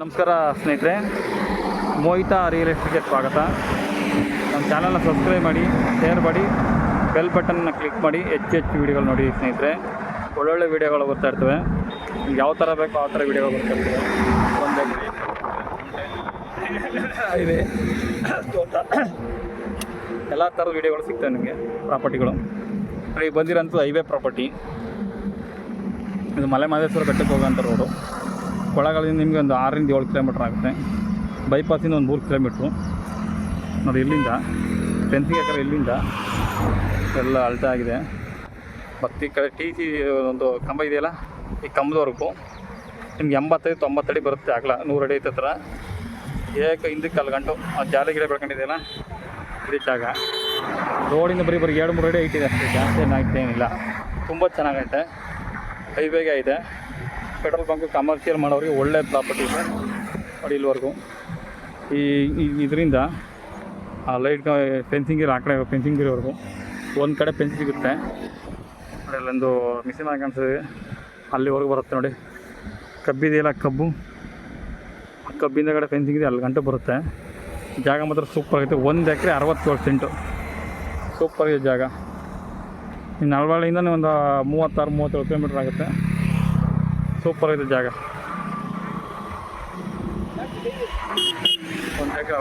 ನಮಸ್ಕಾರ ಸ್ನೇಹಿತರೆ ಮೋಹಿತಾ ರಿಯಲ್ ಎಸ್ಟೇಟ್ಗೆ ಸ್ವಾಗತ. ನಮ್ಮ ಚಾನಲ್ನ ಸಬ್ಸ್ಕ್ರೈಬ್ ಮಾಡಿ ಶೇರ್ ಮಾಡಿ ಬೆಲ್ ಬಟನ್ನ ಕ್ಲಿಕ್ ಮಾಡಿ ಹೆಚ್ಚು ಹೆಚ್ಚು ವೀಡಿಯೋಗಳು ನೋಡಿ ಸ್ನೇಹಿತರೆ. ಒಳ್ಳೊಳ್ಳೆ ವೀಡಿಯೋಗಳು ಬರ್ತಾ ಇರ್ತವೆ. ನಿಮ್ಗೆ ಯಾವ ಥರ ಬೇಕೋ ಆ ಥರ ವೀಡಿಯೋಗಳು ಬರ್ತಾ ಇರ್ತವೆ. ಒಂದು ಇದೆ. ಎಲ್ಲ ಥರದ ವೀಡಿಯೋಗಳು ಸಿಗ್ತವೆ ನಿಮಗೆ ಪ್ರಾಪರ್ಟಿಗಳು ಈಗ ಬಂದಿರೋಂಥದ್ದು ಹೈವೇ ಪ್ರಾಪರ್ಟಿ ಇದು ಮಲೆ ಮಹದೇಶ್ವರ ಬೆಟ್ಟಕ್ಕೆ ಹೋಗೋಂಥ ರೋಡು ಕೊಳಗಳಿಂದ ನಿಮಗೆ ಒಂದು ಆರರಿಂದ ಏಳು ಕಿಲೋಮೀಟ್ರ್ ಆಗುತ್ತೆ. ಬೈಪಾಸಿಂದ ಒಂದು ಮೂರು ಕಿಲೋಮೀಟ್ರು. ನೋಡಿ, ಇಲ್ಲಿಂದ ಫೆನ್ಸಿಂಗ್ ಹಾಕಿದ್ರೆ ಇಲ್ಲಿಂದ ಎಲ್ಲ ಅಳ್ತಾ ಆಗಿದೆ. ಮತ್ತು ಈ ಕಡೆ ಟಿ ಸಿ ಒಂದು ಕಂಬ ಇದೆಯಲ್ಲ, ಈ ಕಂಬದವರೆಗೂ ನಿಮ್ಗೆ ಎಂಬತ್ತೈದು ತೊಂಬತ್ತಡಿ ಬರುತ್ತೆ ಆಗಲ್ಲ ನೂರು ಅಡಿ ಐತೆ ಹತ್ರ. ಏಕೆ ಹಿಂದಕ್ಕೆ ಅಲ್ಲಿ ಗಂಟು, ಆ ಜಾಲಿ ಗಿಡ ಬೆಳ್ಕೊಂಡಿದೆಯಲ್ಲ ಇದೇ ರೋಡಿಂದ ಬರೀ ಬರೀ ಎರಡು, ಮೂರು ಅಡಿ ಐಟಿದೆ ಅಷ್ಟೇ ಜಾಸ್ತಿ ಏನಾಗುತ್ತೆ ಏನಿಲ್ಲ. ತುಂಬ ಚೆನ್ನಾಗೈತೆ. ಹೈವೇಗೆ ಇದೆ. ಪೆಟ್ರೋಲ್ ಬಂಕ್ ಕಮರ್ಷಿಯಲ್ ಮಾಡೋರಿಗೆ ಒಳ್ಳೆ ಪ್ರಾಪರ್ಟಿ ಇದೆ ನೋಡಿ ಇಲ್ಲಿವರೆಗೂ ಈ, ಇದರಿಂದ ಆ ಲೈಟ್ ಫೆನ್ಸಿಂಗ್ ಇರೋ ಆ ಕಡೆ ಫೆನ್ಸಿಂಗ್ ಇರೋವರೆಗೂ, ಒಂದು ಕಡೆ ಫೆನ್ಸ್ ಸಿಗುತ್ತೆ. ಅಲ್ಲೊಂದು ಮಿಷಿನ್ ಕಾಣಿಸ್ತದೆ ಅಲ್ಲಿವರೆಗೂ ಬರುತ್ತೆ ನೋಡಿ. ಕಬ್ಬಿದೆಯಲ್ಲ ಕಬ್ಬು. ಕಬ್ಬಿಂದ ಕಡೆ ಫೆನ್ಸಿಂಗ್ ಇದೆ, ಅಲ್ಲಿ ಗಂಟೆ ಬರುತ್ತೆ. ಜಾಗ ಮಾತ್ರ ಸೂಪರ್ ಆಗುತ್ತೆ ಒಂದು ಎಕರೆ ಅರವತ್ತೇಳು ಸೆಂಟು ಸೂಪರ್ ಇದೆ ಜಾಗ. ಇನ್ನು ನಲ್ವಳ್ಳಿಯಿಂದ ಒಂದು ಮೂವತ್ತಾರು, ಮೂವತ್ತೇಳು ಕಿಲೋಮೀಟ್ರ್ ಆಗುತ್ತೆ. ಸೂಪರ್ ಇದೆ ಜಾಗ. ಒಂದು ಜಾಗ